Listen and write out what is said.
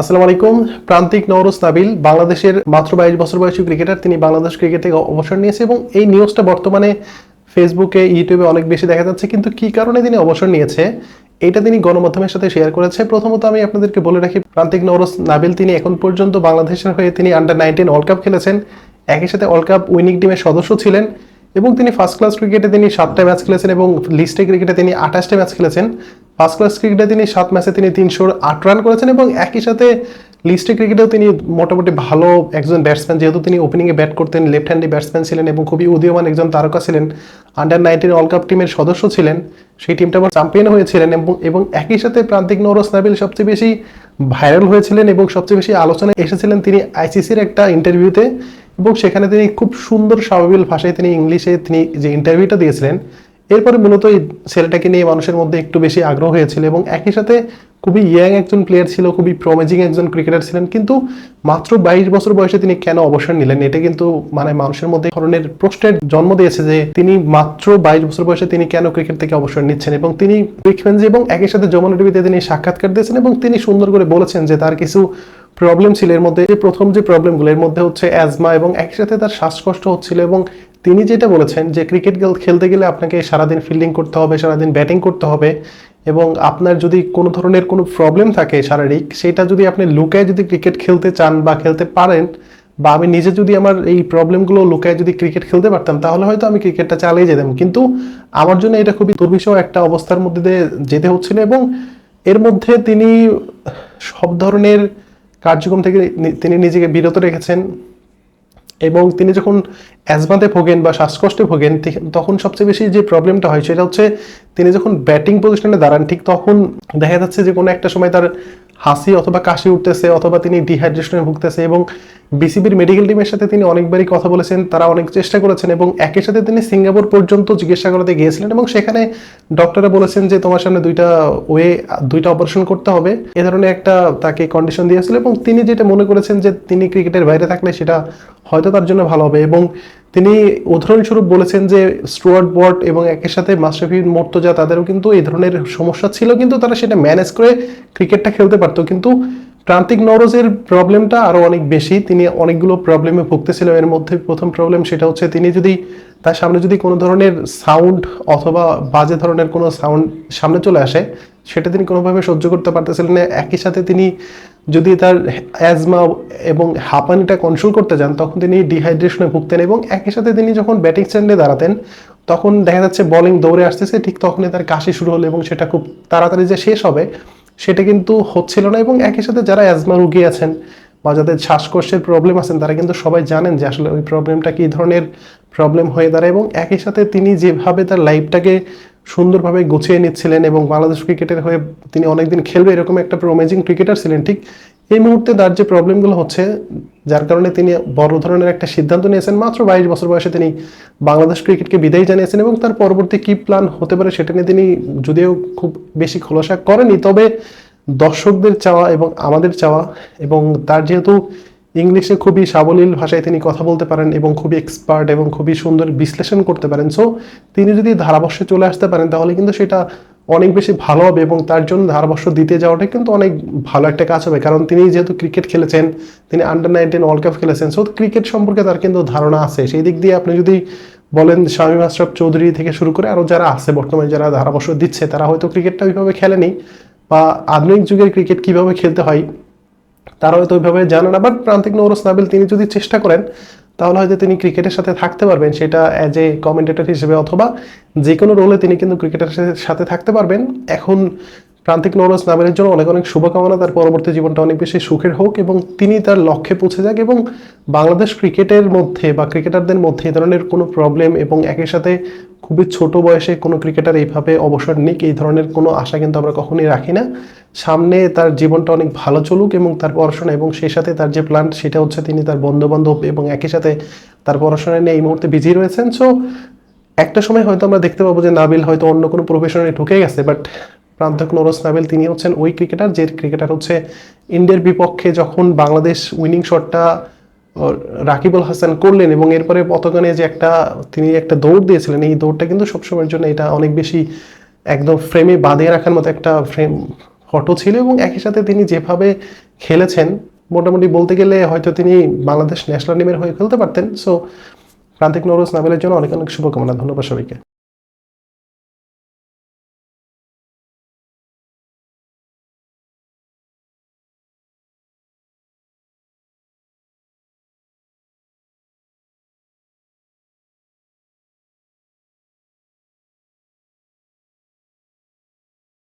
আসসালামু আলাইকুম। প্রান্তিক নওরোজ নাবিল, বাংলাদেশের মাত্র বাইশ বছর বয়সী ক্রিকেটার, তিনি বাংলাদেশ ক্রিকেট থেকে অবসর নিয়েছে এবং এই নিউজটা বর্তমানে ফেসবুকে, ইউটিউবে অনেক বেশি দেখা যাচ্ছে, কিন্তু কি কারণে তিনি অবসর নিয়েছে, এটা তিনি গণমাধ্যমের সাথে শেয়ার করেছে। প্রথমত আমি আপনাদেরকে বলে রাখি, প্রান্তিক নওরোজ নাবিল, তিনি এখন পর্যন্ত বাংলাদেশের হয়ে তিনি আন্ডার নাইনটিন ওয়ার্ল্ড কাপ খেলেছেন। একই সাথে ওয়ার্ল্ড কাপ উইনিং টিমের সদস্য ছিলেন। এবং তিনি ফার্স্ট ক্লাস ক্রিকেটে তিনি সাতটা ম্যাচ খেলেছেন এবং লিস্টে ক্রিকেটে তিনি আঠাশটা ম্যাচ খেলেছেন। ফার্স্ট ক্লাস ক্রিকেটে তিনি সাত ম্যাচে তিনি তিনশো আট রান করেছেন এবং একই সাথে লিস্টে ক্রিকেটেও তিনি মোটামুটি ভালো একজন ব্যাটসম্যান যেহেতু তিনি ওপেনিংয়ে ব্যাট করতেন লেফট হ্যান্ডি ব্যাটসম্যান ছিলেন এবং খুবই উদীয়মান একজন তারকা ছিলেন আন্ডার নাইনটিন ওয়ার্ল্ড কাপ টিমের সদস্য ছিলেন, সেই টিমটা আবার চ্যাম্পিয়ন হয়েছিলেন এবং এবং একই সাথে প্রান্তিক নরস নাবিল সবচেয়ে বেশি ভাইরাল হয়েছিলেন এবং সবচেয়ে বেশি আলোচনায় এসেছিলেন তিনি আইসিসির একটা ইন্টারভিউতে এবং সেখানে তিনি খুব সুন্দর স্বাভাবিক ভাষায় তিনি ইংলিশে তিনি যে ইন্টারভিউটা দিয়েছিলেন, এরপরে মূলত এই ছেলেটাকে নিয়ে মানুষের মধ্যে একটু বেশি আগ্রহ হয়েছিল এবং একই সাথে খুবই ইয়াং একজন প্লেয়ার ছিল, খুবই প্রমেজিং একজন ক্রিকেটার ছিলেন, কিন্তু মাত্র বাইশ বছর বয়সে তিনি কেন অবসর নিলেন? এটা কিন্তু মানে মানুষের মধ্যে ধরনের প্রশ্নের জন্ম দিয়েছে যে তিনি মাত্র বাইশ বছর বয়সে তিনি কেন ক্রিকেট থেকে অবসর নিচ্ছেন এবং তিনি ফ্রিকোয়েন্সি এবং একই সাথে যমুনা টিভিতে তিনি সাক্ষাৎকার দিয়েছেন এবং তিনি সুন্দর করে বলেছেন যে তার কিছু প্রবলেম ছিল এর মধ্যে যে প্রথম যে প্রবলেমগুলো এর মধ্যে হচ্ছে অ্যাজমা এবং একই সাথে তার শ্বাসকষ্ট হচ্ছিল এবং তিনি যেটা বলেছেন যে ক্রিকেট খেলতে গেলে আপনাকে সারাদিন ফিল্ডিং করতে হবে, সারাদিন ব্যাটিং করতে হবে এবং আপনার যদি কোনো ধরনের কোনো প্রবলেম থাকে শারীরিক, সেটা যদি আপনি লুকায় যদি ক্রিকেট খেলতে চান বা খেলতে পারেন বা আমি নিজে যদি আমার এই প্রবলেমগুলো লুকায় যদি ক্রিকেট খেলতে পারতাম, তাহলে হয়তো আমি ক্রিকেটটা চালিয়ে যেতাম। কিন্তু আমার জন্য এটা খুবই দুর্বিষহ একটা অবস্থার মধ্যে দিয়ে যেতে হচ্ছিল এবং এর মধ্যে তিনি সব ধরনের কার্যক্রম থেকে তিনি নিজেকে বিরত রেখেছেন এবং তিনি যখন অ্যাজমাতে ভোগেন বা শ্বাসকষ্টে ভোগেন তখন সবচেয়ে বেশি যে প্রবলেমটা হয় সেটা হচ্ছে তিনি যখন ব্যাটিং পজিশনে দাঁড়ান, ঠিক তখন দেখা যাচ্ছে যে কোনো একটা সময় তার হাসি অথবা কাশি উঠতেছে অথবা তিনি ডিহাইড্রেশনে ভুগতেছে এবং বিসিবির মেডিকেল টিমের সাথে তিনি অনেকবারই কথা বলেছেন, তারা অনেক চেষ্টা করেছেন এবং একই সাথে তিনি সিঙ্গাপুর পর্যন্ত চিকিৎসা করাতে গিয়েছিলেন এবং সেখানে ডক্টররা বলেছেন যে তোমার সামনে দুইটা ওয়ে দুইটা অপারেশন করতে হবে। এ ধরনের একটা তাকে কন্ডিশন দিয়েছিল এবং তিনি যেটা মনে করেছেন যে তিনি ক্রিকেটের বাইরে থাকলে সেটা হয়তো তার জন্য ভালো হবে এবং তিনি উদাহরণস্বরূপ বলেছেন যে স্টুয়ার্ট বট এবং একের সাথে মাশরাফি মোর্তজা তাদেরও কিন্তু এই ধরনের সমস্যা ছিল, কিন্তু তারা সেটা ম্যানেজ করে ক্রিকেটটা খেলতে পারতো। কিন্তু প্রান্তিক নরজের প্রবলেমটা আরও অনেক বেশি, তিনি অনেকগুলো প্রবলেমে ভুগতেছিল। এর মধ্যে প্রথম প্রবলেম সেটা হচ্ছে তিনি যদি তার সামনে যদি কোনো ধরনের সাউন্ড অথবা বাজে ধরনের কোনো সাউন্ড সামনে চলে আসে, সেটা তিনি কোনোভাবে সহ্য করতে পারতেছিলেন না। একই সাথে তিনি যদি তার অ্যাজমা এবং হাঁপানিটা কন্ট্রোল করতে যান, তখন তিনি ডিহাইড্রেশনে ভুগতেন এবং একই সাথে তিনি যখন ব্যাটিং স্ট্যান্ডে দাঁড়াতেন, তখন দেখা যাচ্ছে বলিং দৌড়ে আসতেছে, ঠিক তখনই তার কাশি শুরু হলো এবং সেটা খুব তাড়াতাড়ি যে শেষ হবে, সেটা কিন্তু হচ্ছিল না এবং একই সাথে যারা অ্যাজমা রুগী আছেন বা যাদের শ্বাসকষ্টের প্রবলেম আছেন, তারা কিন্তু সবাই জানেন যে আসলে ওই প্রবলেমটা কী ধরনের প্রবলেম হয়ে দাঁড়ায় এবং একই সাথে তিনি যেভাবে তার লাইফটাকে সুন্দরভাবে গুছিয়ে নিচ্ছিলেন এবং বাংলাদেশ ক্রিকেটের হয়ে তিনি অনেকদিন খেলবে, এরকম একটা প্রমেজিং ক্রিকেটার ছিলেন ঠিক। এই মুহূর্তে তার যে প্রবলেমগুলো হচ্ছে, যার কারণে তিনি বড় ধরনের একটা সিদ্ধান্ত নিয়েছেন। মাত্র বাইশ বছর বয়সে তিনি বাংলাদেশ ক্রিকেটকে বিদায় জানিয়েছেন এবং তার পরবর্তী কি প্ল্যান হতে পারে সেটা নিয়ে তিনি যদিও খুব বেশি খোলাসা করেনি তবে দর্শকদের চাওয়া এবং আমাদের চাওয়া এবং তার যেহেতু ইংলিশে খুবই সাবলীল ভাষায় তিনি কথা বলতে পারেন এবং খুবই এক্সপার্ট এবং খুবই সুন্দর বিশ্লেষণ করতে পারেন। সো তিনি যদি ধারাবর্ষে চলে আসতে পারেন, তাহলে কিন্তু সেটা অনেক বেশি ভালো হবে এবং তার জন্য ধারাবর্ষ দিতে যাওয়াটা কিন্তু অনেক ভালো একটা কাজ হবে। কারণ তিনি যেহেতু ক্রিকেট খেলেছেন, তিনি আন্ডার নাইনটিন ওয়ার্ল্ড কাপ খেলেছেন সো ক্রিকেট সম্পর্কে তার কিন্তু ধারণা আছে। সেই দিক দিয়ে আপনি যদি বলেন শামীম আশরাফ চৌধুরী থেকে শুরু করে আরও যারা আছে, বর্তমানে যারা ধারাবর্ষ দিচ্ছে, তারা হয়তো ক্রিকেটটা ওইভাবে খেলেনি বা আধুনিক যুগের ক্রিকেট কীভাবে খেলতে হয় তারা হয়তো ওইভাবে জানে না বাট প্রান্তিক নৌরস নাবিল তিনি যদি চেষ্টা করেন, তাহলে হয়তো তিনি ক্রিকেটের সাথে থাকতে পারবেন, সেটা অ্যাজ এ কমেন্টেটর হিসেবে অথবা যে কোনো রোলে তিনি কিন্তু ক্রিকেটের সাথে- সাথে থাকতে পারবেন। এখন প্রান্তিক নৌরস নামের জন্য অনেক অনেক শুভকামনা। তার পরবর্তী জীবনটা অনেক বেশি সুখের হোক এবং তিনি তার লক্ষ্যে পৌঁছে যাক এবং বাংলাদেশ ক্রিকেটের মধ্যে বা ক্রিকেটারদের মধ্যে এই ধরনের কোনো প্রবলেম এবং একই সাথে খুবই ছোট বয়সে কোনো ক্রিকেটার এইভাবে অবসর নিক, এই ধরনের কোনো আশা কিন্তু আমরা কখনোই রাখি না। সামনে তার জীবনটা অনেক ভালো চলুক এবং তার পড়াশোনা এবং সেই সাথে তার যে প্ল্যান সেটা হচ্ছে তিনি তার বন্ধু বান্ধব এবং একই সাথে তার পড়াশোনা নিয়ে এই মুহূর্তে বিজি রয়েছেন। সো একটা সময় হয়তো আমরা দেখতে পাবো যে নাবিল হয়তো অন্য কোনো প্রফেশনে ঢুকে গেছে বাট প্রান্তক নরস নাবিল তিনি হচ্ছেন ওই ক্রিকেটার, যে ক্রিকেটার হচ্ছে ইন্ডিয়ার বিপক্ষে যখন বাংলাদেশ উইনিং শটটা রাকিবুল হাসান করলেন এবং এরপরে পতগানে যে একটা, তিনি একটা দৌড় দিয়েছিলেন, এই দৌড়টা কিন্তু সবসময়ের জন্য এটা অনেক বেশি একদম ফ্রেমে বাঁধিয়ে রাখার মতো একটা ফ্রেম ফটো ছিল এবং একই সাথে তিনি যেভাবে খেলেছেন, মোটামুটি বলতে গেলে হয়তো তিনি বাংলাদেশ ন্যাশনাল টিমের হয়ে খেলতে পারতেন। সো প্রান্তিক নরুজ নাবিলের জন্য অনেক অনেক শুভকামনা, ধন্যবাদ সবাইকে।